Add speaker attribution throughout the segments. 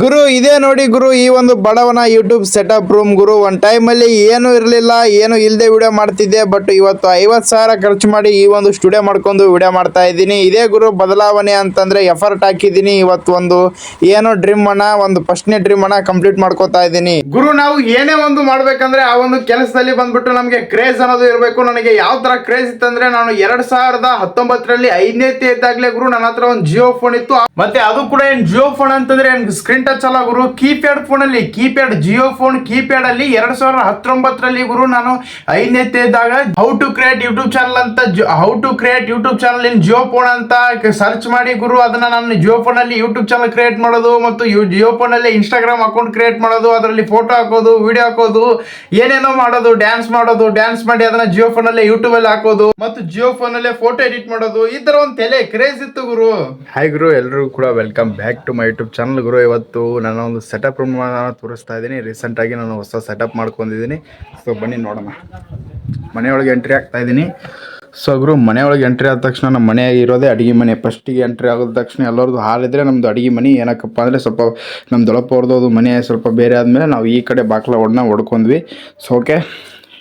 Speaker 1: ಗುರು, ಇದೇ ನೋಡಿ ಗುರು, ಈ ಒಂದು ಬಡವನ ಯೂಟ್ಯೂಬ್ ಸೆಟಪ್ ರೂಮ್ ಗುರು, ಒಂದು ಟೈಮಲ್ಲಿ ಏನು ಇರಲಿಲ್ಲ, ಏನು ಇಲ್ಲದೆ ವಿಡಿಯೋ ಮಾಡ್ತಿದ್ದೆ ಬಟ್ ಇವತ್ತು ಐವತ್ತು ಸಾವಿರ ಖರ್ಚು ಮಾಡಿ ಈ ಒಂದು ಸ್ಟುಡಿಯೋ ಮಾಡ್ಕೊಂಡು ವಿಡಿಯೋ ಮಾಡ್ತಾ ಇದ್ದೀನಿ. ಇದೇ ಗುರು, ಬದಲಾವಣೆ ಅಂತಂದ್ರೆ ಎಫರ್ಟ್ ಹಾಕಿದ್ದೀನಿ. ಇವತ್ತು ಒಂದು ಏನೋ ಡ್ರೀಮ್ ಅನ್ನ, ಒಂದು ಫಸ್ಟ್ನೇ ಡ್ರೀಮ್ ಅನ್ನ ಕಂಪ್ಲೀಟ್ ಮಾಡ್ಕೋತಾ ಇದ್ದೀನಿ. ಗುರು, ನಾವು ಏನೇ ಒಂದು ಮಾಡ್ಬೇಕಂದ್ರೆ ಆ ಒಂದು ಕೆಲಸದಲ್ಲಿ ಬಂದ್ಬಿಟ್ಟು ನಮಗೆ ಕ್ರೇಜ್ ಅನ್ನೋದು ಇರಬೇಕು. ನನಗೆ ಯಾವ ತರ ಕ್ರೇಜ್ ಇತ್ತಂದ್ರೆ ನಾನು ಎರಡ್ ಸಾವಿರದ ಹತ್ತೊಂಬತ್ತರಲ್ಲಿ ಐದನೇ ಇದ್ದಾಗಲೇ ಗುರು, ನನ್ನ ಹತ್ರ ಒಂದು ಜಿಯೋ ಫೋನ್ ಇತ್ತು. ಮತ್ತೆ ಅದು ಕೂಡ ಏನ್ ಜಿಯೋ ಫೋನ್ ಅಂತಂದ್ರೆ ಏನ್ ಸ್ಕ್ರೀನ್ ಟಚ್ ಅಲ್ಲ ಗುರು. ಕೀಪ್ಯಾಡ್ ಫೋನಲ್ಲಿ, ಕೀಪ್ಯಾಡ್ ಜಿಯೋ ಫೋನ್, ಕೀಪ್ಯಾಡ್ ಅಲ್ಲಿ ಎರಡ್ ಸಾವಿರದ ಹತ್ತೊಂಬತ್ತರಲ್ಲಿ ಗುರು ನಾನು ಐದನೇ ಇದ್ದಾಗ how to create YouTube channel ಅಂತ how to create YouTube channel in Jio phone ಅಂತ ಸರ್ಚ್ ಮಾಡಿ ಗುರು. ಅದನ್ನ ನಾನು ಜಿಯೋ ಫೋನ್ ಅಲ್ಲಿ ಯೂಟ್ಯೂಬ್ ಚಾನಲ್ ಕ್ರಿಯೇಟ್ ಮಾಡೋದು ಮತ್ತು ಜಿಯೋ ಫೋನ್ ಅಲ್ಲಿ ಇನ್ಸ್ಟಾಗ್ರಾಮ್ ಅಕೌಂಟ್ ಕ್ರಿಯೇಟ್ ಮಾಡೋದು, ಅದರಲ್ಲಿ ಫೋಟೋ ಹಾಕೋದು ವಿಡಿಯೋ ಹಾಕೋದು, ಏನೇನೋ ಮಾಡೋದು ಡ್ಯಾನ್ಸ್ ಮಾಡೋದು ಡ್ಯಾನ್ಸ್ ಮಾಡಿ ಅದನ್ನ ಜಿಯೋ ಫೋನ್ ಅಲ್ಲಿ ಯೂಟ್ಯೂಬ್ ಅಲ್ಲಿ ಹಾಕೋದು, ಮತ್ತು ಜಿಯೋ ಫೋನ್ ಅಲ್ಲೇ ಫೋಟೋ ಎಡಿಟ್ ಮಾಡೋದು, ಈ ತರ ಒಂದು ತಲೆ ಕ್ರೇಜ್ ಇತ್ತು ಗುರು. ಹಾಯ್ ಗುರು ಎಲ್ಲರೂ ಕೂಡ welcome back to my YouTube channel ಗುರು. ಇವತ್ತು ನಾನು ಒಂದು ಸೆಟಪ್ ರೂಮ್ ತೋರಿಸ್ತಾ ಇದ್ದೀನಿ. ರೀಸೆಂಟ್ ಆಗಿ ನಾನು ಹೊಸ ಸೆಟಪ್ ಮಾಡ್ಕೊಂಡಿದ್ದೀನಿ. ಸೊ ಬನ್ನಿ ನೋಡೋಣ. ಮನೆಯೊಳಗೆ ಎಂಟ್ರಿ ಆಗ್ತಾ ಇದ್ದೀನಿ. ಸೊ ಗುರು, ಮನೆಯೊಳಗೆ ಎಂಟ್ರಿ ಆದ ತಕ್ಷಣ ನಮ್ಮ ಮನೆ ಇರೋದೇ ಅಡುಗೆ ಮನೆ. ಫಸ್ಟಿಗೆ ಎಂಟ್ರಿ ಆದ ತಕ್ಷಣ ಎಲ್ಲರದ್ದು ಹಾಲಿದ್ರೆ ನಮ್ಮದು ಅಡುಗೆ ಮನೆ. ಏನಕ್ಕಪ್ಪ ಅಂದರೆ ಸ್ವಲ್ಪ ನಮ್ಮ ದೊಳಪವ್ರದ್ದು ಅದು ಮನೆ ಸ್ವಲ್ಪ ಬೇರೆ ಆದಮೇಲೆ ನಾವು ಈ ಕಡೆ ಬಾಕ್ಲ ಒಡನ ಹೊಡ್ಕೊಂಡ್ವಿ. ಸೊ ಓಕೆ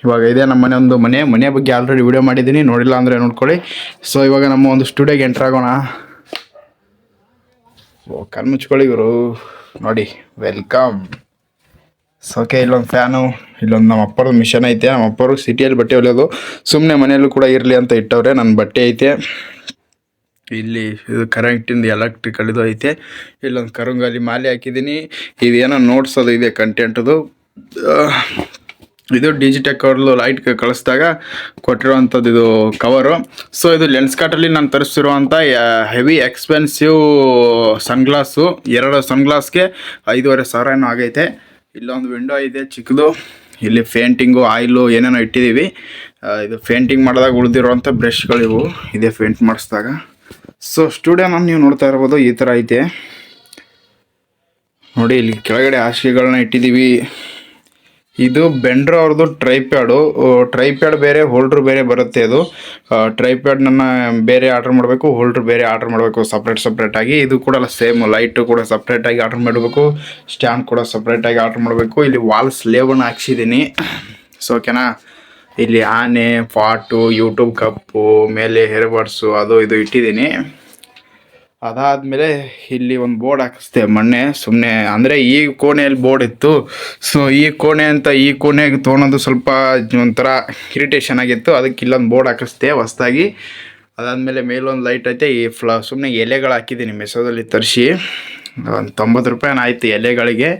Speaker 1: ಇವಾಗ ಇದೆ ನಮ್ಮ ಮನೆ ಒಂದು ಮನೆ. ಮನೆ ಬಗ್ಗೆ ಆಲ್ರೆಡಿ ವಿಡಿಯೋ ಮಾಡಿದ್ದೀನಿ. ನೋಡಿಲ್ಲ ಅಂದರೆ ನೋಡ್ಕೊಳ್ಳಿ. ಸೊ ಇವಾಗ ನಮ್ಮ ಒಂದು ಸ್ಟುಡಿಯೋಗೆ ಎಂಟ್ರ್ ಆಗೋಣ. ಕಣ್ಣು ಗುರು. ನೋಡಿ ವೆಲ್ಕಮ್ ಸೊ ಓಕೆ ಇಲ್ಲೊಂದು ಫ್ಯಾನು ಇಲ್ಲೊಂದು ನಮ್ಮ ಅಪ್ಪರದ್ದು ಮಿಷನ್ ಐತೆ. ನಮ್ಮ ಅಪ್ಪರು ಸಿಟಿಯಲ್ಲಿ ಬಟ್ಟೆ ಹೊಲಿಯೋದು. ಸುಮ್ಮನೆ ಮನೆಯಲ್ಲೂ ಕೂಡ ಇರಲಿ ಅಂತ ಇಟ್ಟವ್ರೆ. ನನ್ನ ಬಟ್ಟೆ ಐತೆ. ಇಲ್ಲಿ ಇದು ಕರೆಂಟಿಂದ ಎಲೆಕ್ಟ್ರಿಕಲ್ ಇದು ಐತೆ. ಇಲ್ಲೊಂದು ಕರುಂಗಾಲಿ ಮಾಲೆ ಹಾಕಿದ್ದೀನಿ ಇದೇನೋ ನೋಟ್ಸ್ ಅದು ಇದೆ ಕಂಟೆಂಟದು ಇದು ಡಿಜಿಟೆಕ್ ಅವ್ರದ್ದು ಲೈಟ್ ಕಳಿಸಿದಾಗ ಕೊಟ್ಟಿರುವಂಥದ್ದು ಇದು ಕವರು ಸೊ ಇದು ಲೆನ್ಸ್ ಕಾರ್ಟಲ್ಲಿ ನಾನು ತರಿಸಿರುವಂಥ ಹೆವಿ ಎಕ್ಸ್ಪೆನ್ಸಿವ್ ಸನ್ಗ್ಲಾಸು ಎರಡು ಸನ್ಗ್ಲಾಸ್ಗೆ ಐದೂವರೆ ಸಾವಿರ ಏನೋ ಆಗೈತೆ. ಇಲ್ಲೊಂದು ವಿಂಡೋ ಇದೆ ಚಿಕ್ಕದು. ಇಲ್ಲಿ ಫೇಂಟಿಂಗು ಆಯಿಲು ಏನೇನೋ ಇಟ್ಟಿದ್ದೀವಿ. ಇದು ಫೇಂಟಿಂಗ್ ಮಾಡಿದಾಗ ಉಳಿದಿರುವಂಥ ಬ್ರಷ್ಗಳಿವು ಇದೇ ಫೇಂಟ್ ಮಾಡಿಸಿದಾಗ. ಸೊ ಸ್ಟುಡಿಯೋನ ನೀವು ನೋಡ್ತಾ ಇರ್ಬೋದು, ಈ ಥರ ಐತೆ. ನೋಡಿ, ಇಲ್ಲಿ ಕೆಳಗಡೆ ಹಾಸಿಗೆಗಳನ್ನ ಇಟ್ಟಿದ್ದೀವಿ. ಇದು ಬೆಂಡ್ರ ಅವ್ರದ್ದು ಟ್ರೈಪ್ಯಾಡು ಟ್ರೈಪ್ಯಾಡ್ ಬೇರೆ ಹೋಲ್ಡ್ರು ಬೇರೆ ಬರುತ್ತೆ ಅದು ಟ್ರೈಪ್ಯಾಡ್ ನನ್ನ ಬೇರೆ ಆರ್ಡರ್ ಮಾಡಬೇಕು ಹೋಲ್ಡ್ರು ಬೇರೆ ಆರ್ಡರ್ ಮಾಡಬೇಕು ಸಪ್ರೇಟ್ ಸಪ್ರೇಟಾಗಿ ಇದು ಕೂಡ ಸೇಮ್ ಲೈಟು ಕೂಡ ಸಪ್ರೇಟಾಗಿ ಆರ್ಡರ್ ಮಾಡಬೇಕು. ಸ್ಟ್ಯಾಂಡ್ ಕೂಡ ಸಪ್ರೇಟಾಗಿ ಆರ್ಡರ್ ಮಾಡಬೇಕು. ಇಲ್ಲಿ ವಾಲ್ ಸ್ಲೇವನ್ನು ಹಾಕ್ಸಿದ್ದೀನಿ. ಸೊ ಓಕೆನಾ ಇಲ್ಲಿ ಆನೆ, ಪಾಟು ಯೂಟ್ಯೂಬ್ ಕಪ್ಪು, ಮೇಲೆ ಹೇರ್ಬಡ್ಸು ಅದು, ಇದು ಇಟ್ಟಿದ್ದೀನಿ. ಅದಾದಮೇಲೆ ಇಲ್ಲಿ ಒಂದು ಬೋರ್ಡ್ ಹಾಕಿಸ್ದೆ ಮೊನ್ನೆ ಸುಮ್ಮನೆ ಅಂದರೆ ಈ ಕೋಣೆಯಲ್ಲಿ ಬೋರ್ಡ್ ಇತ್ತು. ಸೊ ಈ ಕೋಣೆ ಅಂತ ಈ ಕೋಣೆಗೆ ತೊಗೊಳೋದು ಸ್ವಲ್ಪ ಒಂಥರ ಇರಿಟೇಷನ್ ಆಗಿತ್ತು. ಅದಕ್ಕೆ ಇಲ್ಲೊಂದು ಬೋರ್ಡ್ ಹಾಕಿಸ್ದೆ ಹೊಸ್ದಾಗಿ. ಅದಾದಮೇಲೆ ಮೇಲೊಂದು ಲೈಟ್ ಐತೆ, ಈ ಫ್ಲ ಸುಮ್ಮನೆ ಎಲೆಗಳು ಹಾಕಿದ್ದೀನಿ ಮೆಸೋದಲ್ಲಿ ತರಿಸಿ. ಒಂದು ತೊಂಬತ್ತು ರೂಪಾಯಿ ಆಯಿತು ಎಲೆಗಳಿಗೆ.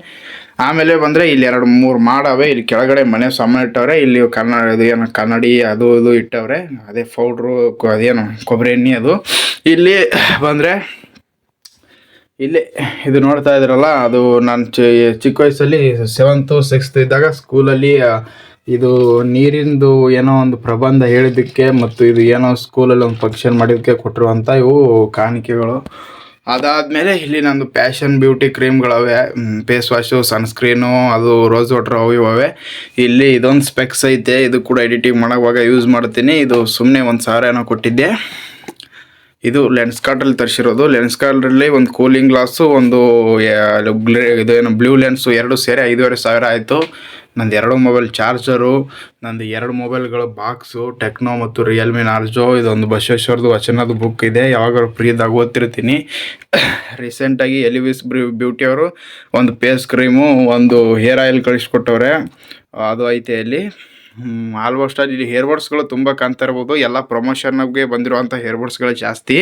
Speaker 1: ಆಮೇಲೆ ಬಂದರೆ ಇಲ್ಲಿ ಎರಡು ಮೂರು ಮಾಡವೆ, ಇಲ್ಲಿ ಕೆಳಗಡೆ ಮನೆ ಸಾಮಾನು ಇಟ್ಟವ್ರೆ, ಇಲ್ಲಿ ಕನ್ನಡ ಇದು ಏನು ಕನ್ನಡಿ ಅದು ಇದು ಇಟ್ಟವ್ರೆ, ಅದೇ ಪೌಡ್ರು ಅದೇನು ಕೊಬ್ಬರಿ ಎಣ್ಣೆ ಅದು. ಇಲ್ಲಿ ಬಂದರೆ, ಇಲ್ಲಿ ಇದು ನೋಡ್ತಾ ಇದ್ರಲ್ಲ, ಅದು ನಾನು ಚಿಕ್ಕ ವಯಸ್ಸಲ್ಲಿ ಸೆವೆಂತು ಸಿಕ್ಸ್ತ್ ಇದ್ದಾಗ ಸ್ಕೂಲಲ್ಲಿ ಇದು ನೀರಿಂದು ಏನೋ ಒಂದು ಪ್ರಬಂಧ ಹೇಳಿದ್ದಕ್ಕೆ ಮತ್ತು ಇದು ಏನೋ ಸ್ಕೂಲಲ್ಲಿ ಒಂದು ಫಂಕ್ಷನ್ ಮಾಡಿದ್ದಕ್ಕೆ ಕೊಟ್ಟಿರುವಂಥ ಇವು ಕಾಣಿಕೆಗಳು. ಅದಾದಮೇಲೆ ಇಲ್ಲಿ ನಂದು ಪ್ಯಾಷನ್ ಬ್ಯೂಟಿ ಕ್ರೀಮ್ಗಳವೆ ಫೇಸ್ ವಾಶು ಸನ್ಸ್ಕ್ರೀನು ಅದು ರೋಸ್ ವಾಟ್ರ್ ಅವು ಇವೆ. ಇಲ್ಲಿ ಇದೊಂದು ಸ್ಪೆಕ್ಸ್ ಐತೆ. ಇದು ಕೂಡ ಎಡಿಟಿಂಗ್ ಮಾಡೋವಾಗ ಯೂಸ್ ಮಾಡ್ತೀನಿ. ಇದು ಸುಮ್ಮನೆ ಒಂದು ಸಾವಿರ ಏನೋ ಕೊಟ್ಟಿದ್ದೆ. ಇದು ಲೆನ್ಸ್ ಕಾರ್ಟಲ್ಲಿ ತರಿಸಿರೋದು. ಲೆನ್ಸ್ ಕಾರ್ಟಲ್ಲಿ ಒಂದು ಕೂಲಿಂಗ್ ಗ್ಲಾಸು ಒಂದು ಇದು ಏನು ಬ್ಲೂ ಲೆನ್ಸು ಎರಡು ಸೇರಿ ಐದೂವರೆ ಸಾವಿರ ಆಯಿತು. ನಂದು ಎರಡು ಮೊಬೈಲ್ ಚಾರ್ಜರು, ನಂದು ಎರಡು ಮೊಬೈಲ್ಗಳು ಬಾಕ್ಸು, ಟೆಕ್ನೋ ಮತ್ತು ರಿಯಲ್ಮಿ ನಾರ್ಜೋ. ಇದೊಂದು ಬಸವೇಶ್ವರದು ವಚನದ ಬುಕ್ ಇದೆ. ಯಾವಾಗ ಫ್ರೀದಾಗ ಓದ್ತಿರ್ತೀನಿ. ರೀಸೆಂಟಾಗಿ ಎಲಿವಿಸ್ ಬ್ಯೂಟಿ ಅವರು ಒಂದು ಫೇಸ್ ಕ್ರೀಮು ಒಂದು ಹೇರ್ ಆಯಿಲ್ ಕಳಿಸ್ಕೊಟ್ಟವ್ರೆ. ಅದು ಐತೆ ಇಲ್ಲಿ. ಆಲ್ಮೋಸ್ಟ್ ಆಲ್ ಇಲ್ಲಿ ಹೇರ್ ಬರ್ಡ್ಸ್ಗಳು ತುಂಬ ಕಾಣ್ತಾ ಇರ್ಬೋದು. ಎಲ್ಲ ಪ್ರಮೋಷನ್ಗೆ ಬಂದಿರುವಂಥ ಹೇರ್ ಬರ್ಡ್ಸ್ಗಳು ಜಾಸ್ತಿ.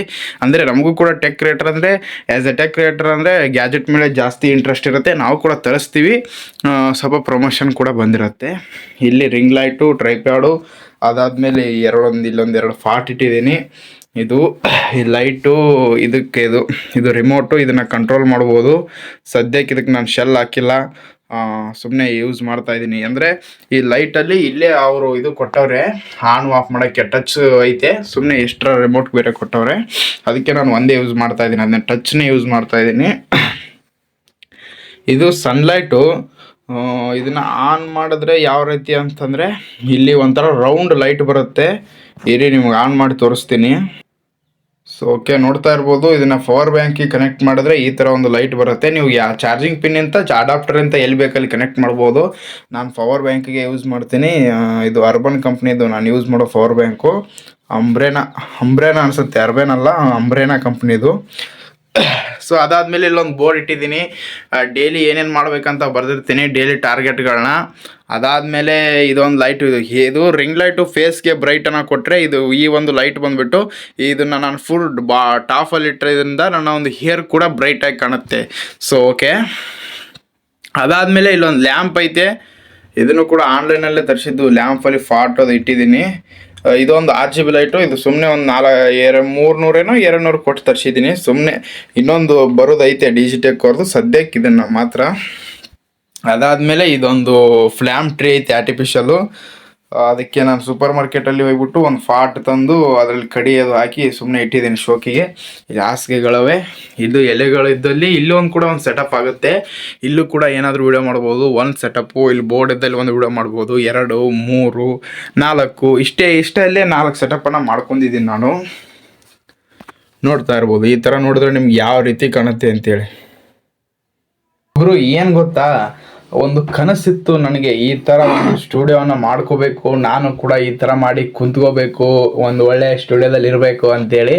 Speaker 1: ಅಂದರೆ ನಮಗೂ ಕೂಡ ಟೆಕ್ ಕ್ರಿಯೇಟರ್ ಅಂದರೆ ಆ್ಯಸ್ ಎ ಟೆಕ್ ಕ್ರಿಯೇಟರ್ ಅಂದರೆ ಗ್ಯಾಜೆಟ್ ಮೇಲೆ ಜಾಸ್ತಿ ಇಂಟ್ರೆಸ್ಟ್ ಇರುತ್ತೆ. ನಾವು ಕೂಡ ತರಿಸ್ತೀವಿ. ಸ್ವಲ್ಪ ಪ್ರಮೋಷನ್ ಕೂಡ ಬಂದಿರುತ್ತೆ. ಇಲ್ಲಿ ರಿಂಗ್ ಲೈಟು ಟ್ರೈಪ್ಯಾಡು ಅದಾದಮೇಲೆ ಎರಡೊಂದು, ಇಲ್ಲೊಂದು ಎರಡು ಫಾಟ್ ಇಟ್ಟಿದ್ದೀನಿ. ಇದು, ಈ ಲೈಟು ಇದಕ್ಕೆ ಇದು ಇದು ರಿಮೋಟು ಇದನ್ನು ಕಂಟ್ರೋಲ್ ಮಾಡ್ಬೋದು. ಸದ್ಯಕ್ಕೆ ಇದಕ್ಕೆ ನಾನು ಶೆಲ್ ಹಾಕಿಲ್ಲ. ಸುಮ್ಮನೆ ಯೂಸ್ ಮಾಡ್ತಾ ಇದ್ದೀನಿ. ಅಂದರೆ ಈ ಲೈಟಲ್ಲಿ ಇಲ್ಲೇ ಅವರು ಇದು ಕೊಟ್ಟವ್ರೆ ಆನ್ ಆಫ್ ಮಾಡೋಕ್ಕೆ ಟಚ್ ಐತೆ. ಸುಮ್ಮನೆ ಎಕ್ಸ್ಟ್ರಾ ರಿಮೋಟ್ ಬೇರೆ ಕೊಟ್ಟವ್ರೆ. ಅದಕ್ಕೆ ನಾನು ಒಂದೇ ಯೂಸ್ ಮಾಡ್ತಾ ಇದ್ದೀನಿ. ಅದನ್ನ ಟಚ್ನೇ ಯೂಸ್ ಮಾಡ್ತಾ ಇದ್ದೀನಿ. ಇದು ಸನ್ಲೈಟು ಇದನ್ನ ಆನ್ ಮಾಡಿದ್ರೆ ಯಾವ ರೀತಿ ಅಂತಂದರೆ, ಇಲ್ಲಿ ಒಂಥರ ರೌಂಡ್ ಲೈಟ್ ಬರುತ್ತೆ. ಇರಿ, ನಿಮ್ಗೆ ಆನ್ ಮಾಡಿ ತೋರಿಸ್ತೀನಿ. ಸೊ ಓಕೆ ನೋಡ್ತಾ ಇರ್ಬೋದು, ಇದನ್ನ ಪವರ್ ಬ್ಯಾಂಕಿಗೆ ಕನೆಕ್ಟ್ ಮಾಡಿದ್ರೆ ಈ ಥರ ಒಂದು ಲೈಟ್ ಬರುತ್ತೆ. ನೀವು ಯಾ ಚಾರ್ಜಿಂಗ್ ಪಿನ್ ಅಂತ ಅಡಾಪ್ಟರ್ ಅಂತ ಎಲ್ಲಿ ಬೇಕಲ್ಲಿ ಕನೆಕ್ಟ್ ಮಾಡ್ಬೋದು. ನಾನು ಪವರ್ ಬ್ಯಾಂಕಿಗೆ ಯೂಸ್ ಮಾಡ್ತೀನಿ. ಇದು ಅರ್ಬನ್ ಕಂಪ್ನಿದು ನಾನು ಯೂಸ್ ಮಾಡೋ ಪವರ್ ಬ್ಯಾಂಕು ಅಂಬ್ರೇನಾ ಅಂಬ್ರೇನಾ ಅನ್ಸುತ್ತೆ ಅರ್ಬೇನಲ್ಲ ಅಂಬ್ರೇನಾ ಕಂಪ್ನಿದು ಸೊ ಅದಾದಮೇಲೆ ಇಲ್ಲೊಂದು ಬೋರ್ಡ್ ಇಟ್ಟಿದ್ದೀನಿ. ಡೈಲಿ ಏನೇನು ಮಾಡಬೇಕಂತ ಬರೆದಿರ್ತೀನಿ, ಡೈಲಿ ಟಾರ್ಗೆಟ್ಗಳನ್ನ. ಅದಾದಮೇಲೆ ಇದೊಂದು ಲೈಟ್, ಇದು ಇದು ರಿಂಗ್ ಲೈಟು ಫೇಸ್ಗೆ ಬ್ರೈಟನ್ನು ಕೊಟ್ಟರೆ ಇದು ಈ ಒಂದು ಲೈಟ್ ಬಂದುಬಿಟ್ಟು ಇದನ್ನು ನಾನು ಫುಲ್ ಬಾ ಟಾಫಲ್ಲಿ ಇಟ್ಟಿರೋದ್ರಿಂದ ನನ್ನ ಒಂದು ಹೇರ್ ಕೂಡ ಬ್ರೈಟಾಗಿ ಕಾಣುತ್ತೆ. ಸೊ ಓಕೆ ಅದಾದಮೇಲೆ ಇಲ್ಲೊಂದು ಲ್ಯಾಂಪ್ ಐತೆ. ಇದನ್ನು ಕೂಡ ಆನ್ಲೈನಲ್ಲೇ ತರಿಸಿದ್ದು. ಲ್ಯಾಂಪಲ್ಲಿ ಫಾಟೋದು ಇಟ್ಟಿದ್ದೀನಿ. ಇದೊಂದು ಆರ್ ಜಿ ಬಿ ಲೈಟು, ಇದು ಸುಮ್ಮನೆ ಒಂದು ನಾಲ್ಕು ಎರ ಮೂರ್ನೂರೇನೋ ಎರಡು ನೂರು ಕೊಟ್ಟು ತರಿಸಿದ್ದೀನಿ. ಸುಮ್ಮನೆ ಇನ್ನೊಂದು ಬರೋದೈತೆ ಡಿಜಿಟೆಕ್ ಅವ್ರದ್ದು ಸದ್ಯಕ್ಕೆ ಇದನ್ನು ಮಾತ್ರ. ಅದಾದಮೇಲೆ ಇದೊಂದು ಫ್ಲ್ಯಾಮ್ ಟ್ರೀ ಐತೆ ಆರ್ಟಿಫಿಷಿಯಲು ಅದಕ್ಕೆ ನಾನು ಸೂಪರ್ ಮಾರ್ಕೆಟಲ್ಲಿ ಹೋಗ್ಬಿಟ್ಟು ಒಂದು ಫಾಟ್ ತಂದು ಅದರಲ್ಲಿ ಕಡಿ ಅದು ಹಾಕಿ ಸುಮ್ಮನೆ ಇಟ್ಟಿದ್ದೀನಿ ಶೋಕಿಗೆ. ಹಾಸಿಗೆಗಳವೆ, ಇದು ಎಲೆಗಳಿದ್ದಲ್ಲಿ ಇಲ್ಲೂ ಒಂದು ಕೂಡ ಒಂದು ಸೆಟಪ್ ಆಗುತ್ತೆ. ಇಲ್ಲೂ ಕೂಡ ಏನಾದರೂ ವಿಡಿಯೋ ಮಾಡ್ಬೋದು, ಒಂದು ಸೆಟಪ್ಪು ಇಲ್ಲಿ ಬೋರ್ಡ್ ಇದ್ದಲ್ಲಿ ಒಂದು ವಿಡಿಯೋ ಮಾಡ್ಬೋದು, ಎರಡು, ಮೂರು, ನಾಲ್ಕು, ಇಷ್ಟೇ, ಇಷ್ಟಲ್ಲೇ ನಾಲ್ಕು ಸೆಟಪನ್ನು ಮಾಡ್ಕೊಂಡಿದ್ದೀನಿ ನಾನು. ನೋಡ್ತಾ ಇರ್ಬೋದು, ಈ ಥರ ನೋಡಿದ್ರೆ ನಿಮ್ಗೆ ಯಾವ ರೀತಿ ಕಾಣುತ್ತೆ ಅಂತೇಳಿ. ಗುರು, ಏನು ಗೊತ್ತಾ? ಒಂದು ಕನಸಿತ್ತು ನನಗೆ ಈ ಥರ ಒಂದು ಸ್ಟುಡಿಯೋನ ಮಾಡ್ಕೋಬೇಕು, ನಾನು ಕೂಡ ಈ ಥರ ಮಾಡಿ ಕುಂತ್ಕೋಬೇಕು, ಒಂದು ಒಳ್ಳೆಯ ಸ್ಟುಡಿಯೋದಲ್ಲಿ ಇರಬೇಕು ಅಂತೇಳಿ.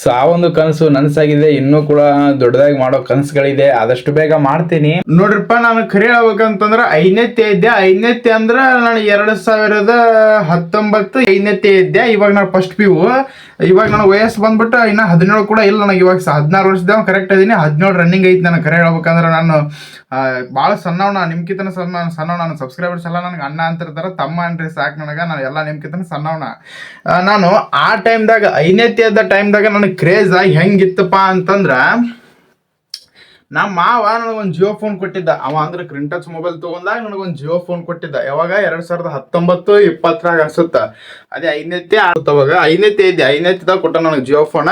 Speaker 1: ಸೊ ಆ ಒಂದು ಕನಸು ನನಸಾಗಿದೆ, ಇನ್ನೂ ಕೂಡ ದೊಡ್ಡದಾಗಿ ಮಾಡೋ ಕನಸುಗಳಿದೆ, ಆದಷ್ಟು ಬೇಗ ಮಾಡ್ತೀನಿ. ನೋಡ್ರಿಪ್ಪ, ನಾನು ಕರೆ ಹೇಳ್ಬೇಕಂತಂದ್ರೆ ಐದನೇತ್ತೆ ಇದ್ದೆ ಐದನೇತ್ತೆ ಅಂದ್ರೆ ನಾನು ಎರಡು ಸಾವಿರದ ಹತ್ತೊಂಬತ್ತು ಐದನೇತ್ತೆ ಇದ್ದೆ ಇವಾಗ ನಾನು ಫಸ್ಟ್ ಪಿ ಯು ಇವಾಗ ನಾನು ವಯಸ್ಸು ಬಂದ್ಬಿಟ್ಟು ಇನ್ನು ಹದಿನೇಳು ಕೂಡ ಇಲ್ಲ, ನನಗೆ ಇವಾಗ ಹದಿನಾರು ವರ್ಷದ ಕರೆಕ್ಟ್ ಇದ್ದೀನಿ ಹದಿನೇಳು ರನ್ನಿಂಗ್ ಐತೆ, ನಾನು ಕರೆ ಹೇಳ್ಬೇಕಂದ್ರೆ ನಾನು ಭಾಳ ಸಣ್ಣವನ ನಿಮ್ಕಿತನ ಸಣ್ಣ ಸಣ್ಣವ ನನ್ನ ಸಬ್ಸ್ಕ್ರೈಬರ್ಸ್ ಎಲ್ಲ ನನಗೆ ಅಣ್ಣ ಅಂತಿರ್ತಾರೆ ತಮ್ಮ ಅನ್ರಿ ಸಾಕು ನನಗೆ ನಾನು ಎಲ್ಲ ನಿಮ್ಕಿತನ ಸಣ್ಣವನ. ಆ, ನಾನು ಆ ಟೈಮ್ದಾಗ ಐನೇತಿ ಇದ್ದ ಟೈಮ್ದಾಗ ನನಗೆ ಕ್ರೇಜ್ ಆಗಿ ಹೆಂಗಿತ್ತಪ್ಪ ಅಂತಂದ್ರೆ ನಮ್ಮ ಮಾವ ನನಗೊಂದು ಜಿಯೋ ಫೋನ್ ಕೊಟ್ಟಿದ್ದ. ಅವ ಅಂದ್ರೆ ಕ್ರಿನ್ ಟಚ್ ಮೊಬೈಲ್ ತೊಗೊಂಡಾಗ ನನಗೊಂದು ಜಿಯೋ ಫೋನ್ ಕೊಟ್ಟಿದ್ದ. ಯಾವಾಗ? ಎರಡು ಸಾವಿರದ ಹತ್ತೊಂಬತ್ತು ಇಪ್ಪತ್ತರಾಗ ಅನ್ಸುತ್ತ. ಅದೇ ಐದನೇತಿ ಅವಾಗ. ಐನೇತಿ ಇದ್ದೆ ಐನೇತಿದಾಗ ಕೊಟ್ಟ ನನಗೆ ಜಿಯೋ ಫೋನ.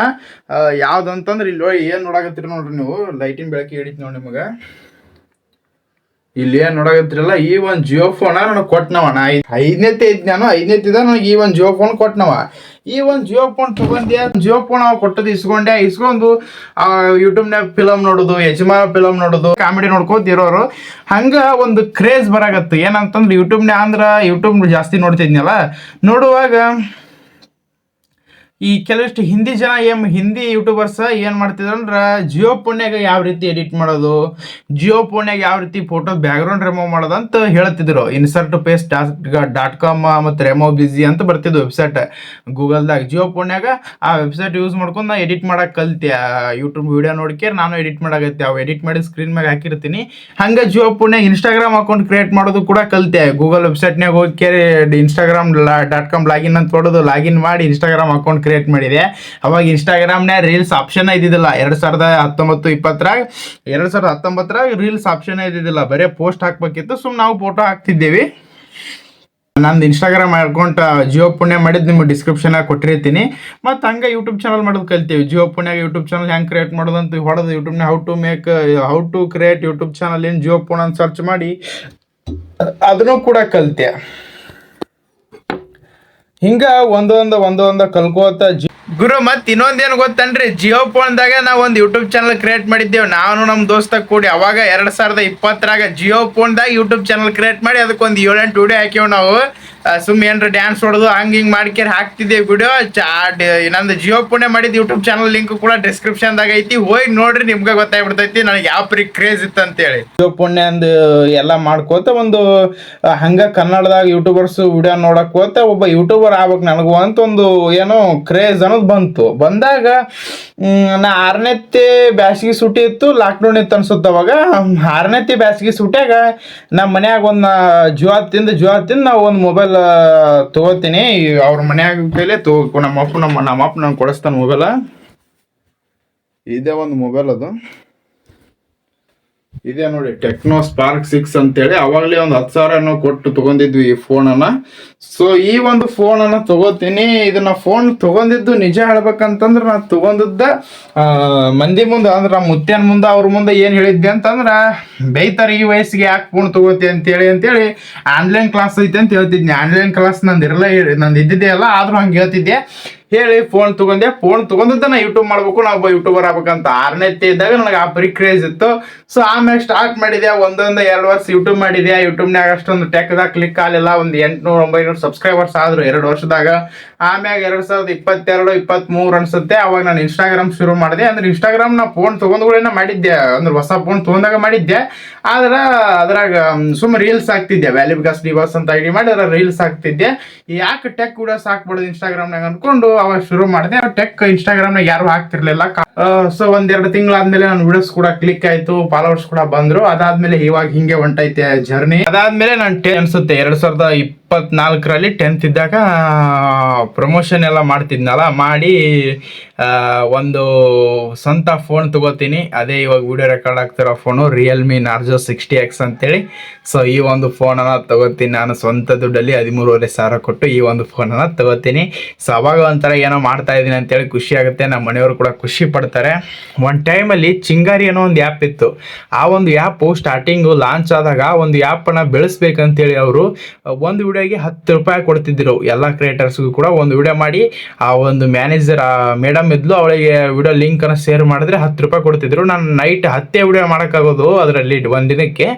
Speaker 1: ಯಾವ್ದಂತಂದ್ರೆ ಇಲ್ಲಿ ಏನ್ ನೋಡಾಕತ್ತೀರಿ ನೋಡ್ರಿ ನೀವು. ಲೈಟಿನ ಬೆಳಕಿ ಹಿಡಿತು ನೋಡಿ ನಿಮಗೆ. ಇಲ್ಲಿ ಏನ್ ನೋಡಕತ್ತಿರಲ್ಲ, ಈ ಒಂದ್ ಜಿಯೋ ಫೋನ್ ನನಗೆ ಕೊಟ್ಟನವ ನಾ ಐದನೇತಿ ಇದ್ ನಾನು ಐದನೇತಿದ ನನಗೆ ಈ ಒಂದ್ ಜಿಯೋ ಫೋನ್ ಕೊಟ್ಟನವ ಈ ಒಂದ್ ಜಿಯೋ ಫೋನ್ ತಗೊಂಡೆ ಜಿಯೋ ಫೋನ್ ಅವ ಕೊಟ್ಟದ್ದು ಇಸ್ಕೊಂಡೆ, ಇಸ್ಕೊಂಡು ಯೂಟ್ಯೂಬ್ನಾಗ ಫಿಲಮ್ ನೋಡೋದು, ಯಜಮಾನ ಫಿಲಮ್ ನೋಡೋದು ಕಾಮಿಡಿ ನೋಡ್ಕೋತ ಇರೋರು. ಹಂಗ ಒಂದು ಕ್ರೇಜ್ ಬರಾಕತ್ತು. ಏನಂತಂದ್ರೆ ಯೂಟ್ಯೂಬ್ನ್ಯಾಗ ಅಂದ್ರ ಯೂಟ್ಯೂಬ್ ಜಾಸ್ತಿ ನೋಡ್ತಿದ್ನಲ್ಲ. ನೋಡುವಾಗ ಈ ಕೆಲವಷ್ಟು ಹಿಂದಿ ಜನ ಏನು ಹಿಂದಿ ಯೂಟ್ಯೂಬರ್ಸ್ ಏನು ಮಾಡ್ತಿದ್ರು ಅಂದ್ರೆ ಜಿಯೋ ಫೋನ್ಯಾಗ ಯಾವ ರೀತಿ ಎಡಿಟ್ ಮಾಡೋದು, ಜಿಯೋ ಫೋನ್ಯಾಗ ಯಾವ ರೀತಿ ಫೋಟೋ ಬ್ಯಾಕ್ಗ್ರೌಂಡ್ ರಿಮೂವ್ ಮಾಡೋದು ಅಂತ ಹೇಳ್ತಿದ್ರು. ಇನ್ಸರ್ಟ್ ಪೇಸ್ ಡಾಟ್ ಕಾಮ್ ಮತ್ತು ರೆಮೋ ಬಿಜಿ ಅಂತ ಬರ್ತಿದ್ವು ವೆಬ್ಸೈಟ್ ಗೂಗಲ್ದಾಗ ಜಿಯೋ ಫೋನ್ಯಾಗ ಆ ವೆಬ್ಸೈಟ್ ಯೂಸ್ ಮಾಡ್ಕೊಂಡು ನಾ ಎಡಿಟ್ ಮಾಡೋಕೆ ಕಲ್ತೆ ಯೂಟ್ಯೂಬ್ ವಿಡಿಯೋ ನೋಡ್ಕೆ ನಾನು ಎಡಿಟ್ ಮಾಡಾಕತ್ತೆ ಅವು ಎಡಿಟ್ ಮಾಡಿ ಸ್ಕ್ರೀನ್ ಮ್ಯಾಗ ಹಾಕಿರ್ತೀನಿ. ಹಂಗೆ ಜಿಯೋ ಫೋನ್ಯಾಗ ಇನ್ಸ್ಟಾಗ್ರಾಮ್ ಅಕೌಂಟ್ ಕ್ರಿಯೇಟ್ ಮಾಡೋದು ಕೂಡ ಕಲ್ತೆ ಗೂಗಲ್ ವೆಬ್ಸೈಟ್ನಾಗ ಹೋಗಿ ಇನ್ಸ್ಟಾಗ್ರಾಮ್ ಡಾಟ್ ಕಾಮ್ ಲಾಗಿನ್ ಅಂತ ಹೊಡೋದು ಲಾಗಿನ್ ಮಾಡಿ ಇನ್ಸ್ಟಾಗ್ರಾಮ್ ಅಕೌಂಟ್ ಕ್ರಿಯೇಟ್ ಮಾಡಿದೆ. ಅವಾಗ ಇನ್ಸ್ಟಾಗ್ರಾಮ್ನ್ಯಾಗ ರೀಲ್ಸ್ ಆಪ್ಷನ್ ಇದ್ದಿದ್ದಿಲ್ಲ. ಎರಡು ಸಾವಿರದ ಹತ್ತೊಂಬತ್ತು ಇಪ್ಪತ್ತರಾಗ, ಎರಡು ಸಾವಿರದ ಹತ್ತೊಂಬತ್ತರಾಗ ರೀಲ್ಸ್ ಆಪ್ಷನ್ ಇದ್ದಿದ್ದಿಲ್ಲ. ಬರೀ ಪೋಸ್ಟ್ ಹಾಕ್ಬೇಕಿತ್ತು. ಸುಮ್ಮನೆ ನಾವು ಫೋಟೋ ಹಾಕ್ತಿದ್ದೇವೆ. ನಂದು ಇನ್ಸ್ಟಾಗ್ರಾಮ್ ಅಕೌಂಟ್ ಜಿಯೋ ಪುಣ್ಯ ಮಾಡಿದ್ದು ನಿಮ್ಗೆ ಡಿಸ್ಕ್ರಿಪ್ಷನಾಗ ಕೊಟ್ಟಿರ್ತೀನಿ. ಮತ್ತು ಹಂಗೆ ಯೂಟ್ಯೂಬ್ ಚಾನಲ್ ಮಾಡೋದು ಕಲ್ತೀವಿ. ಜಿಯೋ ಪುಣ್ಯಾಗ ಯೂಟ್ಯೂಬ್ ಚಾನಲ್ ಹೆಂಗೆ ಕ್ರಿಯೇಟ್ ಮಾಡೋದು ಅಂತ ಹೊಡೆದು ಯೂಟ್ಯೂಬ್ನ how to make how to create YouTube channel ಏನು ಜಿಯೋ ಪುಣ್ಯ ಅಂತ ಸರ್ಚ್ ಮಾಡಿ, ಅದನ್ನು ಕೂಡ ಕಲ್ತೆ. ಹಿಂಗ ಒಂದೊಂದು ಒಂದೊಂದು ಕಲ್ಕೋತ ಜಿ ಗುರು ಮತ್ ಇನ್ನೊಂದೇನು ಗೊತ್ತನ್ರಿ? ಜಿಯೋ ಫೋನ್ದಾಗ ನಾವು ಒಂದು ಯೂಟ್ಯೂಬ್ ಚಾನಲ್ ಕ್ರಿಯೇಟ್ ಮಾಡಿದ್ದೇವೆ. ನಾನು ನಮ್ಮ ದೋಸ್ತ ಕೂಡಿ ಅವಾಗ ಎರಡ್ ಸಾವಿರದ ಇಪ್ಪತ್ತರಾಗ ಜಿಯೋ ಫೋನ್ದಾಗ ಯೂಟ್ಯೂಬ್ ಚಾನಲ್ ಕ್ರಿಯೇಟ್ ಮಾಡಿ ಅದಕ್ಕೊಂದು ಏಳೆಂಟು ವಿಡಿಯೋ ಹಾಕಿವ್ ನಾವು. ಆ, ಸುಮ್ ಏನ್ರ ಡ್ಯಾನ್ಸ್ ಹೊಡೆದು ಹಂಗೆ ಹಿಂಗೆ ಮಾಡ್ಕೇರಿ ಹಾಕ್ತಿದ್ದೇವೆ ವಿಡಿಯೋ ಚಾ ನಂದು ಜಿಯೋ ಪುಣೆ ಮಾಡಿದ ಯೂಟ್ಯೂಬ್ ಚಾನಲ್ ಲಿಂಕ್ ಕೂಡ ಡಿಸ್ಕ್ರಿಪ್ಷನ್ದಾಗ ಐತಿ. ಹೋಗಿ ನೋಡ್ರಿ ನಿಮ್ಗೆ ಗೊತ್ತಾಗ್ಬಿಡ್ತೈತಿ. ನನಗೆ ಯಾವ ಪ್ರಿ ಕ್ರೇಜ್ ಇತ್ತು ಅಂತೇಳಿ. ಜಿಯೋ ಪುಣ್ಯ ಅಂದು ಎಲ್ಲ ಮಾಡ್ಕೋತ ಒಂದು ಹಂಗ ಕನ್ನಡದಾಗ ಯೂಟ್ಯೂಬರ್ಸ್ ವಿಡಿಯೋ ನೋಡಕ್ ಒಬ್ಬ ಯೂಟ್ಯೂಬರ್ ಆಗ್ಬೇಕು ನನಗೂ ಅಂತ ಒಂದು ಏನೋ ಕ್ರೇಜ್ ಅನ್ನೋದು ಬಂತು. ಬಂದಾಗ ನಾ ಆರನೇತಿ ಬ್ಯಾಸ್ಗೆ ಸೂಟಿ ಇತ್ತು ಲಾಕ್ಡೌನ್ ಇತ್ತು ಅನ್ಸುತ್ತೆ ಅವಾಗ. ಆರನೇತಿ ಬ್ಯಾಸ್ಗೆ ಸೂಟ್ಯಾಗ ನಮ್ಮ ಮನ್ಯಾಗ ಒಂದು ಜುವಾ ತಿಂದು ಜುವಾ ತಿಂದು ನಾವು ಒಂದು ಮೊಬೈಲ್ ತಗೋತೀನಿ. ಅವ್ರ ಮನ್ಯಾಗ ಕೈಲೇ ತಗೋ ನಮ್ಮ ಅಪ್ಪ, ನಮ್ಮ ನಮ್ಮ ಅಪ್ಪ ನಂಗೆ ಕೊಡಿಸ್ತಾನೆ ಮೊಬೈಲ ಇದೇ ಒಂದು ಮೊಬೈಲ್ ಅದು. ಇದೆ ನೋಡಿ ಟೆಕ್ನೋ ಸ್ಪಾರ್ಕ್ ಸಿಕ್ಸ್ ಅಂತೇಳಿ. ಅವಾಗಲೇ ಒಂದು ಹತ್ತು ಸಾವಿರ ಕೊಟ್ಟು ತಗೊಂಡಿದ್ವಿ ಈ ಫೋನನ್ನು ಸೊ ಈ ಒಂದು ಫೋನನ್ನು ತಗೋತೀನಿ. ಇದನ್ನ ಫೋನ್ ತಗೊಂಡಿದ್ದು ನಿಜ ಹೇಳ್ಬೇಕಂತಂದ್ರೆ ನಾ ತಗೊಂಡಿದ್ದ ಮಂದಿ ಮುಂದೆ, ಅಂದ್ರೆ ನಮ್ಮ ಮುಂದೆ, ಅವ್ರ ಮುಂದೆ ಏನು ಹೇಳಿದ್ದೆ ಅಂತಂದ್ರೆ ಬೈತಾರೆ ಈ ವಯಸ್ಸಿಗೆ ಯಾಕೆ ಫೋನ್ ತಗೋತಿ ಅಂತೇಳಿ ಅಂತೇಳಿ ಆನ್ಲೈನ್ ಕ್ಲಾಸ್ ಐತೆ ಅಂತ ಹೇಳ್ತಿದ್ನಿ. ಆನ್ಲೈನ್ ಕ್ಲಾಸ್ ನಂದು ಇರಲ್ಲ ನಂದು ಇದ್ದಿದ್ದೆ ಅಲ್ಲ, ಆದರೂ ಹಂಗೆ ಹೇಳ್ತಿದ್ದೆ. ಹೇಳಿ ಫೋನ್ ತಗೊಂಡೆ. ಫೋನ್ ತಗೊಂಡ ನಾ ಯೂಟ್ಯೂಬ್ ಮಾಡ್ಬೇಕು, ನಾ ಒಬ್ಬ ಯೂಟ್ಯೂಬರ್ ಆಗ್ಬೇಕಂತ ಆರನೇತೆ ಇದ್ದಾಗ ನನಗೆ ಆ ಬರೀ ಕ್ರೇಜ್ ಇತ್ತು. ಸೊ ಆಮೇಲೆ ಸ್ಟಾರ್ಟ್ ಮಾಡಿದೆ ಒಂದೊಂದು ಎರಡು ವರ್ಷ ಯೂಟ್ಯೂಬ್ ಮಾಡಿದೆ ಯೂಟ್ಯೂಬ್ನಾಗ ಅಷ್ಟೊಂದು ಟೆಕ್ದಾಗ ಕ್ಲಿಕ್ ಆಗಲಿಲ್ಲ. ಒಂದು ಎಂಟುನೂರು, ಒಂಬೈನೂರು ಸಬ್ಸ್ಕ್ರೈಬರ್ಸ್ ಆದರು ಎರಡು ವರ್ಷದಾಗ. ಆಮ್ಯಾಗ ಎರಡು ಸಾವಿರದ ಇಪ್ಪತ್ತೆರಡು ಇಪ್ಪತ್ತ್ಮೂರು ಅನ್ಸುತ್ತೆ. ಅವಾಗ ನಾನು ಇನ್ಸ್ಟಾಗ್ರಾಮ್ ಶುರು ಮಾಡಿದೆ. ಅಂದ್ರೆ ಇನ್ಸ್ಟಾಗ್ರಾಮ್ ನಾ ಫೋನ್ ತೊಗೊಂಡ್ಗಳೇನ ಮಾಡಿದ್ದೆ. ಅಂದ್ರೆ ಹೊಸ ಫೋನ್ ತೊಗೊಂಡಾಗ ಮಾಡಿದ್ದೆ. ಆದ್ರೆ ಅದ್ರಾಗ ಸುಮ್ಮನೆ ರೀಲ್ಸ್ ಆಗ್ತಿದ್ದೆ ವ್ಯಾಲ್ಯೂ ಬಿಕಾಸ್ ಡಿವಾಸ್ ಅಂತ ಐಡಿ ಮಾಡಿ ಅದ್ರ ರೀಲ್ಸ್ ಆಗ್ತಿದ್ದೆ ಯಾಕೆ ಟೆಕ್ ಕೂಡ ಸಾಕ್ಬಿಡೋದು ಇನ್ಸ್ಟಾಗ್ರಾಮ್ನಾಗ ಅನ್ಕೊಂಡು ಅವಾಗ ಶುರು ಮಾಡಿದೆ. ಟೆಕ್ ಇನ್ಸ್ಟಾಗ್ರಾಮ್ನಾಗ ಯಾರು ಹಾಕ್ತಿರ್ಲಿಲ್ಲ. ಸೊ ಒಂದೆರಡು ತಿಂಗಳಾದ್ಮೇಲೆ ನಾನು ವಿಡಿಯೋಸ್ ಕೂಡ ಕ್ಲಿಕ್ ಆಯ್ತು ಫಾಲೋವರ್ಸ್ ಕೂಡ ಬಂದ್ರು. ಅದಾದ್ಮೇಲೆ ಇವಾಗ ಹಿಂಗೆ ಹೊಂಟೈತೆ ಜರ್ನಿ ಅದಾದ್ಮೇಲೆ ನಾನು ಟೆನ್ ಅನ್ಸುತ್ತೆ, ಎರಡ್ ಸಾವಿರದ ಇಪ್ಪತ್ನಾಲ್ಕರಲ್ಲಿ ಟೆಂತ್ ಇದ್ದಾಗ ಪ್ರಮೋಷನ್ ಎಲ್ಲ ಮಾಡ್ತಿದ್ನಲ್ಲ, ಮಾಡಿ ಒಂದು ಸ್ವಂತ ಫೋನ್ ತಗೋತೀನಿ. ಅದೇ ಇವಾಗ ವಿಡಿಯೋ ರೆಕಾರ್ಡ್ ಆಗ್ತಿರೋ phone Realme Narzo sixty X ಅಂತೇಳಿ. ಸೊ ಈ ಒಂದು ಫೋನನ್ನು ತಗೋತೀನಿ. ನಾನು ಸ್ವಂತ ದುಡ್ಡಲ್ಲಿ ಹದಿಮೂರುವರೆ ಸಾವಿರ ಕೊಟ್ಟು ಈ ಒಂದು ಫೋನನ್ನು ತಗೋತೀನಿ. ಸೊ ಅವಾಗ ಒಂಥರ ಏನೋ ಮಾಡ್ತಾ ಇದ್ದೀನಿ ಅಂತೇಳಿ ಖುಷಿ ಆಗುತ್ತೆ. ನಮ್ಮ ಮನೆಯವರು ಕೂಡ ಖುಷಿ ಪಡ್ತಾರೆ. ಒಂದು ಟೈಮಲ್ಲಿ ಚಿಂಗಾರಿ ಅನ್ನೋ ಒಂದು ಆ್ಯಪ್ ಇತ್ತು. ಆ ಒಂದು ಆ್ಯಪು ಸ್ಟಾರ್ಟಿಂಗು ಲಾಂಚ್ ಆದಾಗ ಆ ಒಂದು ಆ್ಯಪನ್ನು ಬೆಳೆಸ್ಬೇಕಂತೇಳಿ ಅವರು ಒಂದು ವಿಡಿಯೋಗೆ ಹತ್ತು ರೂಪಾಯಿ ಕೊಡ್ತಿದ್ದರು ಎಲ್ಲ ಕ್ರಿಯೇಟರ್ಸ್ಗೂ ಕೂಡ ಒಂದು ವಿಡಿಯೋ ಮಾಡಿ, ಆ ಒಂದು ಮ್ಯಾನೇಜರ್ ಮೇಡಮ್ ಇದ್ಲು, ಅವಳಿಗೆ ವಿಡಿಯೋ ಲಿಂಕನ್ನು ಶೇರ್ ಮಾಡಿದ್ರೆ ಹತ್ತು ರೂಪಾಯಿ ಕೊಡ್ತಿದ್ರು. ನಾನು ನೈಟ್ ಹತ್ತೇ ವಿಡಿಯೋ ಮಾಡೋಕ್ಕಾಗೋದು ಅದರಲ್ಲಿ ಒಂದು ದಿನಕ್ಕೆ.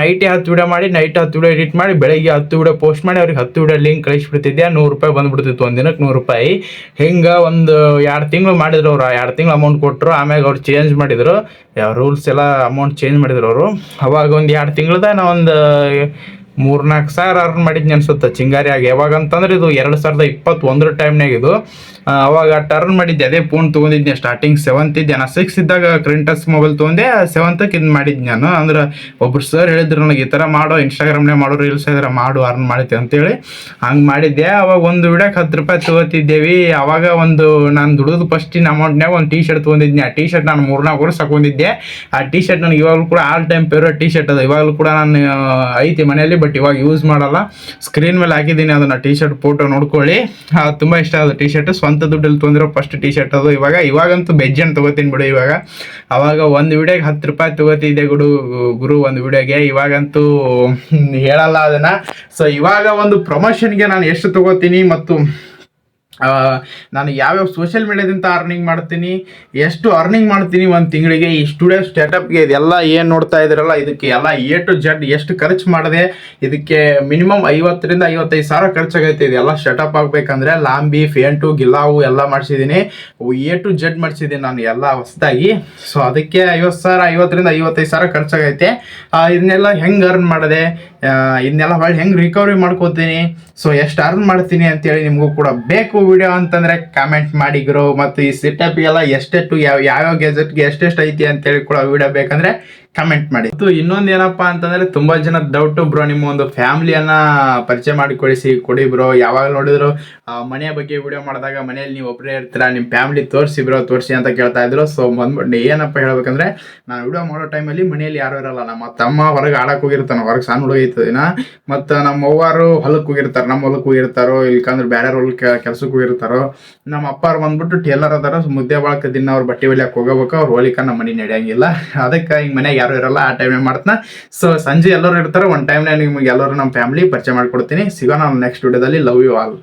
Speaker 1: ನೈಟೇ ಹತ್ತು ವಿಡಿಯೋ ಮಾಡಿ ನೈಟ್ ಹತ್ತು ವಿಡಿಯೋ ಎಡಿಟ್ ಮಾಡಿ, ಬೆಳಗ್ಗೆ ಹತ್ತು ವಿಡಿಯೋ ಪೋಸ್ಟ್ ಮಾಡಿ, ಅವ್ರಿಗೆ ಹತ್ತು ವಿಡಿಯೋ ಲಿಂಕ್ ಕಳಿಸ್ಬಿಡ್ತಿದ್ದೆ ನೂರು ರೂಪಾಯಿ ಬಂದ್ಬಿಡ್ತಿತ್ತು. ಒಂದು ದಿನಕ್ಕೆ ನೂರು ರೂಪಾಯಿ. ಹಿಂಗೆ ಒಂದು ಎರಡು ತಿಂಗಳು ಮಾಡಿದ್ರು ಅವ್ರು. ಎರಡು ತಿಂಗಳು ಅಮೌಂಟ್ ಕೊಟ್ಟರು ಆಮ್ಯಾಗ ಅವ್ರು ಚೇಂಜ್ ಮಾಡಿದರು. ರೂಲ್ಸ್ ಎಲ್ಲ ಅಮೌಂಟ್ ಚೇಂಜ್ ಮಾಡಿದ್ರು ಅವರು. ಅವಾಗ ಒಂದು ಎರಡು ತಿಂಗಳದ ನಾ ಒಂದು ಮೂರ್ನಾಲ್ಕು ಸಾವಿರ ಅರ್ನ್ ಮಾಡಿದ್ನಿ ಅನ್ಸುತ್ತೆ. ಚಿಂಗಾರಿಯಾಗಿ ಯಾವಾಗ ಅಂತಂದ್ರೆ ಇದು ಎರಡು ಸಾವಿರದ ಇಪ್ಪತ್ತೊಂದರ ಟೈಮ್ನಾಗ ಇದು. ಅವಾಗ ಟರ್ನ್ ಮಾಡಿದ್ದೆ, ಅದೇ ಫೋನ್ ತೊಗೊಂಡಿದ್ದೆ ಸ್ಟಾರ್ಟಿಂಗ್ ಸೆವೆಂತ್ ಇದ್ದೆ ನಾ ಸಿಕ್ಸ್ ಇದ್ದಾಗ ಕ್ರಿಂಟಸ್ ಮೊಬೈಲ್ ತೊಗೊಂಡೆ ಸೆವೆಂತಕ್ಕೆ ಇದು ಮಾಡಿದ್ದೆ ನಾನು. ಅಂದ್ರೆ ಒಬ್ರು ಸರ್ ಹೇಳಿದ್ರು ನನಗೆ, ಈ ಥರ ಮಾಡೋ ಇನ್ಸ್ಟಾಗ್ರಾಮ್ನೇ ಮಾಡೋ ರೀಲ್ಸ್ ಇದ್ರೆ ಮಾಡು ಅರ್ನ್ ಮಾಡಿದ್ದೆ ಅಂತೇಳಿ ಹಂಗೆ ಮಾಡಿದ್ದೆ. ಅವಾಗ ಒಂದು ವಿಡಿಯೋಕ್ಕೆ ಹತ್ತು ರೂಪಾಯಿ ತೊಗೋತಿದ್ದೇವಿ. ಅವಾಗ ಒಂದು ನಾನು ದುಡಿದು ಫಸ್ಟಿನ ಅಮೌಂಟ್ನಾಗ ಒಂದು ಟೀ ಶರ್ಟ್ ತೊಗೊಂಡಿದ್ದೆ ಆ ಟೀ ಶರ್ಟ್ ನಾನು ಮೂರ್ನಾಲ್ಕು ವರ್ಷ ಹಾಕೊಂಡಿದ್ದೆ ಆ ಟಿ ಶರ್ಟ್ ನನಗೆ ಇವಾಗಲೂ ಕೂಡ all time favourite T shirt ಅದು. ಇವಾಗಲೂ ಕೂಡ ನಾನು ಐತಿ ಮನೆಯಲ್ಲಿ ಬಟ್ ಇವಾಗ ಯೂಸ್ ಮಾಡಲ್ಲ. ಸ್ಕ್ರೀನ್ ಮೇಲೆ ಹಾಕಿದ್ದೀನಿ, ಅದನ್ನ ಟೀ ಶರ್ಟ್ ಫೋಟೋ ನೋಡ್ಕೊಳ್ಳಿ ತುಂಬ ಇಷ್ಟ ಅದು ಟೀ ಶರ್ಟ್ ಸ್ವಂತ ದುಡ್ಡಲ್ಲಿ ತೊಂದಿರೋ ಫಸ್ಟ್ ಟಿ ಶರ್ಟ್ ಅದು. ಇವಾಗ, ಇವಾಗಂತೂ ಬೆಜ್ಜನ್ ತಗೋತೀನಿ ಬಿಡು ಇವಾಗ. ಅವಾಗ ಒಂದು ವಿಡಿಯೋಗೆ ಹತ್ತು ರೂಪಾಯಿ ತಗೋತಿದ್ದೆ ಗುಡು, ಗುರು ಒಂದು ವಿಡಿಯೋಗೆ ಇವಾಗಂತೂ ಹೇಳಲ್ಲ ಅದನ್ನ. ಸೊ ಇವಾಗ ಒಂದು ಪ್ರಮೋಷನ್ಗೆ ನಾನು ಎಷ್ಟು ತಗೋತೀನಿ ಮತ್ತು ನಾನು ಯಾವ್ಯಾವ ಸೋಷಿಯಲ್ ಮೀಡಿಯಾದಿಂದ ಅರ್ನಿಂಗ್ ಮಾಡ್ತೀನಿ, ಎಷ್ಟು ಅರ್ನಿಂಗ್ ಮಾಡ್ತೀನಿ ಒಂದು ತಿಂಗಳಿಗೆ, ಈ ಸ್ಟುಡಿಯೋ ಸ್ಟಾರ್ಟಪ್ಗೆ ಇದೆಲ್ಲ ಏನು ನೋಡ್ತಾ ಇದ್ದೀರಲ್ಲ, ಇದಕ್ಕೆ ಎಲ್ಲ ಎ ಟು ಜಡ್ ಎಷ್ಟು ಖರ್ಚು ಮಾಡಿದೆ, ಇದಕ್ಕೆ ಮಿನಿಮಮ್ ಐವತ್ತರಿಂದ ಐವತ್ತೈದು ಸಾವಿರ ಖರ್ಚಾಗೈತೆ, ಇದೆಲ್ಲ ಸ್ಟಾರ್ಟಪ್ ಆಗಬೇಕಂದ್ರೆ ಲಾಂಬಿ ಫೇಂಟು ಗಿಲಾವು ಎಲ್ಲ ಮಾಡಿಸಿದ್ದೀನಿ. ಎ ಟು ಜಡ್ ಮಾಡಿಸಿದ್ದೀನಿ ನಾನು ಎಲ್ಲ ಹೊಸದಾಗಿ. ಸೊ ಅದಕ್ಕೆ ಐವತ್ತು ಸಾವಿರ, ಐವತ್ತರಿಂದ ಐವತ್ತೈದು ಸಾವಿರ ಖರ್ಚಾಗೈತೆ. ಇದನ್ನೆಲ್ಲ ಹೆಂಗೆ ಅರ್ನ್ ಮಾಡಿದೆ ಇದನ್ನೆಲ್ಲ ಹೊಳ್ಳಿ ಹೆಂಗೆ ರಿಕವರಿ ಮಾಡ್ಕೋತೀನಿ ಸೊ ಎಷ್ಟು ಅರ್ನ್ ಮಾಡ್ತೀನಿ ಅಂತೇಳಿ ನಿಮಗೂ ಕೂಡ ಬೇಕು. ವಿಡಿಯೋ ಅಂತಂದ್ರೆ ಕಾಮೆಂಟ್ ಮಾಡಿ ಮತ್ತು ಈ ಸೆಟಪ್ ಎಲ್ಲ ಎಷ್ಟೆಷ್ಟು ಯಾವ ಯಾವ ಗೆಜೆಟ್ಗೆ ಎಷ್ಟೆಷ್ಟು ಐತಿ ಅಂತೇಳಿ ಕೂಡ ವಿಡಿಯೋ ಬೇಕಂದ್ರೆ ಕಮೆಂಟ್ ಮಾಡಿ. ಮತ್ತು ಇನ್ನೊಂದು ಏನಪ್ಪಾ ಅಂತಂದ್ರೆ ತುಂಬಾ ಜನ ಡೌಟ್ ಬ್ರೋ ನಿಮ್ಮ ಒಂದು ಫ್ಯಾಮಿಲಿಯನ್ನ ಪರಿಚಯ ಮಾಡಿಕೊಡಿಸಿ, ಕೊಡಿ ಬ್ರೋ ಯಾವಾಗ ನೋಡಿದ್ರು ಮನೆಯ ಬಗ್ಗೆ ವಿಡಿಯೋ ಮಾಡಿದಾಗ ಮನೆಯಲ್ಲಿ ನೀವು ಒಬ್ಬರೇ ಇರ್ತೀರಾ ನಿಮ್ಮ ಫ್ಯಾಮಿಲಿ ತೋರಿಸಿ ಬ್ರೋ ತೋರಿಸಿ ಅಂತ ಕೇಳ್ತಾ ಇದ್ರು. ಸೊ ಬಂದ್ಬಿಟ್ಟು ಏನಪ್ಪ ಹೇಳ್ಬೇಕಂದ್ರೆ, ನಾನು ವಿಡಿಯೋ ಮಾಡೋ ಟೈಮಲ್ಲಿ ಮನೆಯಲ್ಲಿ ಯಾರು ಇರಲ್ಲ. ನಮ್ಮ ತಮ್ಮ ಹೊರಗೆ ಆಡಕ್ಕೆ ಹೋಗಿರ್ತಾನೆ, ಹೊರಗೆ ಸಣ್ಣ ಹುಡುಗ ಐತದಿನ ಮತ್ತು ನಮ್ಮ ಅವ್ವಾರು ಹೊಲಕ್ಕೆ ಹೋಗಿರ್ತಾರೆ, ನಮ್ಮ ಹೊಲಕ್ಕೆ ಹೋಗಿರ್ತಾರೋ, ಇಲ್ಕಂದ್ರೆ ಬೇರೆ ಹೊಲಕ್ಕೆ ಕೆಲ್ಸಕ್ಕೆ ಹೋಗಿರ್ತಾರೋ. ನಮ್ಮ ಅಪ್ಪಾರು ಬಂದ್ಬಿಟ್ಟು ಟೇಲರ್ ಅದಾರ, ಮುದ್ದೆ ಬಳಕ ದಿನ ಅವ್ರು ಬಟ್ಟೆ ಹೊಲಿಯಕ್ಕೆ ಹೋಗಬೇಕು, ಅವ್ರು ಹೋಲಿಕ ನಮ್ಮ ಮನೆ ನಡೆಯಂಗಿಲ್ಲ. ಅದಕ್ಕೆ ಹಿಂಗೆ ಮನೆಗೆ ಯಾರು ಇರಲ್ಲ, ಆ ಟೈಮ್ ಮಾಡ್ತಾನೆ? ಸೊ ಸಂಜೆ ಎಲ್ಲರೂ ಇರ್ತಾರೆ. ಒನ್ ಟೈಮ್ ನಾನು ನಿಮ್ಗೆ ಎಲ್ಲರೂ ನಮ್ಮ ಫ್ಯಾಮಿಲಿ ಪರಿಚಯ ಮಾಡ್ಕೊಡ್ತೀನಿ. ಸಿಗೋಣ ನೆಕ್ಸ್ಟ್ ವಿಡಿಯೋದಲ್ಲಿ ಲವ್ ಯು ಆಲ್